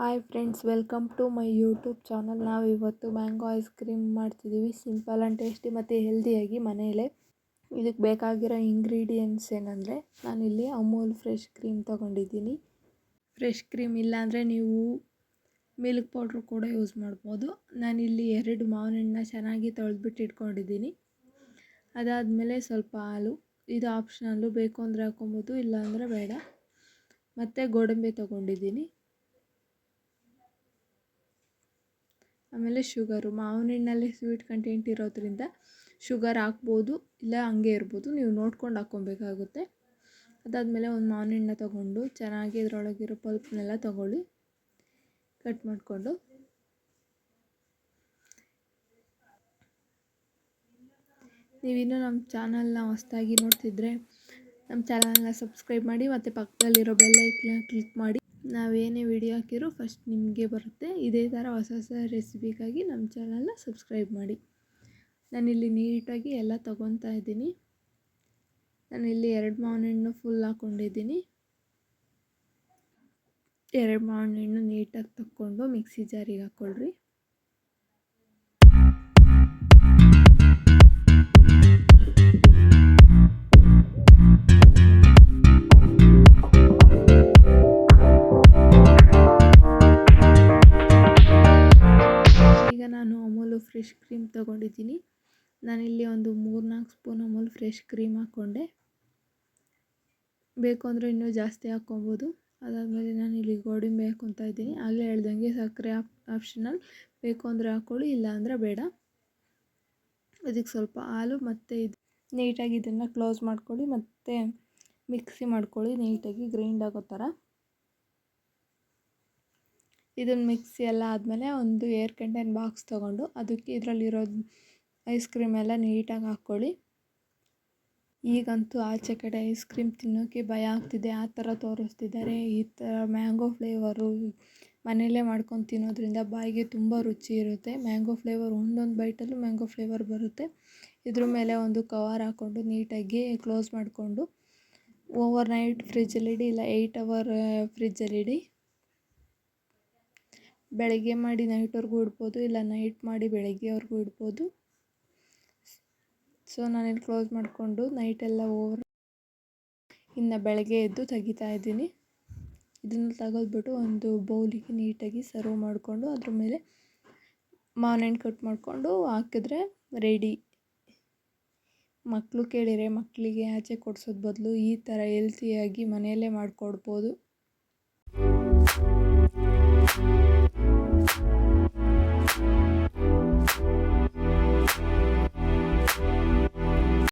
Hi friends welcome to my YouTube channel ನಾವು ಇವತ್ತು mango ice cream ಮಾಡ್ತಿದ್ದೀವಿ simple and tasty ಮತ್ತು ಹೆಲ್ದಿಯಾಗಿ ಮನೆಯಲ್ಲೇ. ಇದಕ್ಕೆ ಬೇಕಾಗಿರೋ ಇಂಗ್ರೀಡಿಯೆಂಟ್ಸ್ ಏನಂದರೆ, ನಾನಿಲ್ಲಿ ಅಮೂಲ್ ಫ್ರೆಶ್ ಕ್ರೀಮ್ ತೊಗೊಂಡಿದ್ದೀನಿ. ಫ್ರೆಶ್ ಕ್ರೀಮ್ ಇಲ್ಲಾಂದರೆ ನೀವು ಮಿಲ್ಕ್ ಪೌಡ್ರ್ ಕೂಡ ಯೂಸ್ ಮಾಡ್ಬೋದು. ನಾನಿಲ್ಲಿ ಎರಡು ಮಾವಿನ ಹಣ್ಣನ್ನ ಚೆನ್ನಾಗಿ ತೊಳೆದ್ಬಿಟ್ಟು ಇಟ್ಕೊಂಡಿದ್ದೀನಿ. ಅದಾದಮೇಲೆ ಸ್ವಲ್ಪ ಹಾಲು. ಇದು ಆಪ್ಷನಲ್ಲು ಬೇಕು ಅಂದರೆ ಹಾಕೊಬೋದು, ಇಲ್ಲಾಂದರೆ ಬೇಡ. ಮತ್ತು ಗೋಡಂಬಿ ತೊಗೊಂಡಿದ್ದೀನಿ. ಆಮೇಲೆ ಶುಗರು ಮಾವಿನ ಹಣ್ಣಲ್ಲಿ ಸ್ವೀಟ್ ಕಂಟೆಂಟ್ ಇರೋದ್ರಿಂದ ಶುಗರ್ ಹಾಕ್ಬೋದು ಇಲ್ಲ ಹಂಗೆ ಇರ್ಬೋದು, ನೀವು ನೋಡ್ಕೊಂಡು ಹಾಕ್ಕೊಬೇಕಾಗುತ್ತೆ. ಅದಾದಮೇಲೆ ಒಂದು ಮಾವಿನ ಹಣ್ಣ ತೊಗೊಂಡು ಚೆನ್ನಾಗಿ ಇದರೊಳಗಿರೋ ಪಲ್ಪ್ನೆಲ್ಲ ತೊಗೊಳ್ಳಿ. ಕಟ್ ಮಾಡಿಕೊಂಡು. ನೀವಿನ್ನೂ ನಮ್ಮ ಚಾನಲ್ನ ಹೊಸ್ದಾಗಿ ನೋಡ್ತಿದ್ರೆ ನಮ್ಮ ಚಾನಲ್ನ ಸಬ್ಸ್ಕ್ರೈಬ್ ಮಾಡಿ, ಮತ್ತು ಪಕ್ಕದಲ್ಲಿರೋ ಬೆಲ್ಲೈಕ್ನ ಕ್ಲಿಕ್ ಮಾಡಿ. ನಾವೇನೇ ವಿಡಿಯೋ ಹಾಕಿರೋ ಫಸ್ಟ್ ನಿಮಗೆ ಬರುತ್ತೆ. ಇದೇ ಥರ ಹೊಸ ಹೊಸ ರೆಸಿಪಿಗಾಗಿ ನಮ್ಮ ಚಾನಲ್ನ ಸಬ್ಸ್ಕ್ರೈಬ್ ಮಾಡಿ. ನಾನಿಲ್ಲಿ ನೀಟಾಗಿ ಎಲ್ಲ ತೊಗೊತಾ ಇದ್ದೀನಿ. ನಾನಿಲ್ಲಿ ಎರಡು ಮಾವಿನ ಹಣ್ಣು ಫುಲ್ ಹಾಕ್ಕೊಂಡಿದ್ದೀನಿ ಎರಡು ಮಾವಿನ ಹಣ್ಣು ನೀಟಾಗಿ ತಕ್ಕೊಂಡು ಮಿಕ್ಸಿ ಜಾರಿಗೆ ಹಾಕ್ಕೊಳ್ರಿ ಫ್ರೆಶ್ ಕ್ರೀಮ್ ತೊಗೊಂಡಿದ್ದೀನಿ. ನಾನಿಲ್ಲಿ ಒಂದು ಮೂರು ನಾಲ್ಕು ಸ್ಪೂನ್ ಅಮೂಲ್ ಫ್ರೆಶ್ ಕ್ರೀಮ್ ಹಾಕ್ಕೊಂಡೆ. ಬೇಕು ಅಂದರೆ ಇನ್ನೂ ಜಾಸ್ತಿ ಹಾಕ್ಕೊಬೋದು. ಅದಾದಮೇಲೆ ನಾನು ಇಲ್ಲಿ ಗೋಡಂಬಿ ಹಾಕ್ಕೊತಾ ಇದ್ದೀನಿ. ಆಗಲೇ ಹೇಳ್ದಂಗೆ ಸಕ್ಕರೆ ಆಪ್, ಆಪ್ಷನಲ್. ಬೇಕು ಅಂದರೆ ಹಾಕ್ಕೊಳ್ಳಿ, ಇಲ್ಲ ಅಂದರೆ ಬೇಡ. ಅದಕ್ಕೆ ಸ್ವಲ್ಪ ಹಾಲು ಮತ್ತು ಇದು ನೀಟಾಗಿ ಇದನ್ನು ಕ್ಲೋಸ್ ಮಾಡ್ಕೊಳ್ಳಿ ಮತ್ತು ಮಿಕ್ಸಿ ಮಾಡ್ಕೊಳ್ಳಿ ನೀಟಾಗಿ ಗ್ರೈಂಡ್ ಆಗೋ ಥರ. ಇದನ್ನು ಮಿಕ್ಸಿ ಎಲ್ಲ ಆದಮೇಲೆ ಒಂದು ಏರ್ ಕಂಟೈನ್ ಬಾಕ್ಸ್ ತೊಗೊಂಡು ಅದಕ್ಕೆ ಇದರಲ್ಲಿರೋ ಐಸ್ ಕ್ರೀಮ್ ಎಲ್ಲ ನೀಟಾಗಿ ಹಾಕ್ಕೊಳ್ಳಿ. ಈಗಂತೂ ಆಚೆ ಕಡೆ ಐಸ್ ಕ್ರೀಮ್ ತಿನ್ನೋಕ್ಕೆ ಭಯ ಆಗ್ತಿದೆ. ಆ ಥರ ತೋರಿಸ್ತಿದ್ದಾರೆ. ಈ ಥರ ಮ್ಯಾಂಗೋ ಫ್ಲೇವರು ಮನೆಯಲ್ಲೇ ಮಾಡ್ಕೊಂಡು ತಿನ್ನೋದ್ರಿಂದ ಬಾಯಿಗೆ ತುಂಬ ರುಚಿ ಇರುತ್ತೆ. ಮ್ಯಾಂಗೋ ಫ್ಲೇವರ್ ಒಂದೊಂದು ಬೈಟಲ್ಲೂ ಮ್ಯಾಂಗೋ ಫ್ಲೇವರ್ ಬರುತ್ತೆ. ಇದ್ರ ಮೇಲೆ ಒಂದು ಕವರ್ ಹಾಕ್ಕೊಂಡು ನೀಟಾಗಿ ಕ್ಲೋಸ್ ಮಾಡಿಕೊಂಡು ಓವರ್ ನೈಟ್ ಫ್ರಿಜ್ಜಲ್ಲಿಡಿ ಇಲ್ಲ, ಏಯ್ಟ್ ಅವರ್ ಫ್ರಿಜ್ಜಲ್ಲಿಡಿ ಬೆಳಗ್ಗೆ ಮಾಡಿ ನೈಟ್ವರೆಗೂ ಇಡ್ಬೋದು, ಇಲ್ಲ ನೈಟ್ ಮಾಡಿ ಬೆಳಗ್ಗೆವರೆಗೂ ಇಡ್ಬೋದು. ಸೊ ನಾನಿಲ್ಲಿ ಕ್ಲೋಸ್ ಮಾಡಿಕೊಂಡು ನೈಟೆಲ್ಲ ಓವರ್ ಇನ್ನು ಬೆಳಗ್ಗೆ ಎದ್ದು ತೆಗಿತಾ ಇದ್ದೀನಿ. ಇದನ್ನು ತೆಗೆದ್ಬಿಟ್ಟು ಒಂದು ಬೌಲಿಗೆ ನೀಟಾಗಿ ಸರ್ವ್ ಮಾಡಿಕೊಂಡು ಅದ್ರ ಮೇಲೆ ಮಾವಿನಣ್ಣು ಕಟ್ ಮಾಡಿಕೊಂಡು ಹಾಕಿದ್ರೆ ರೆಡಿ ಮಕ್ಕಳು ಕೇಳಿರೆ ಮಕ್ಕಳಿಗೆ ಆಚೆ ಕೊಡ್ಸೋದು ಬದಲು ಈ ಥರ ಹೆಲ್ತಿಯಾಗಿ ಮನೆಯಲ್ಲೇ ಮಾಡಿಕೊಡ್ಬೋದು.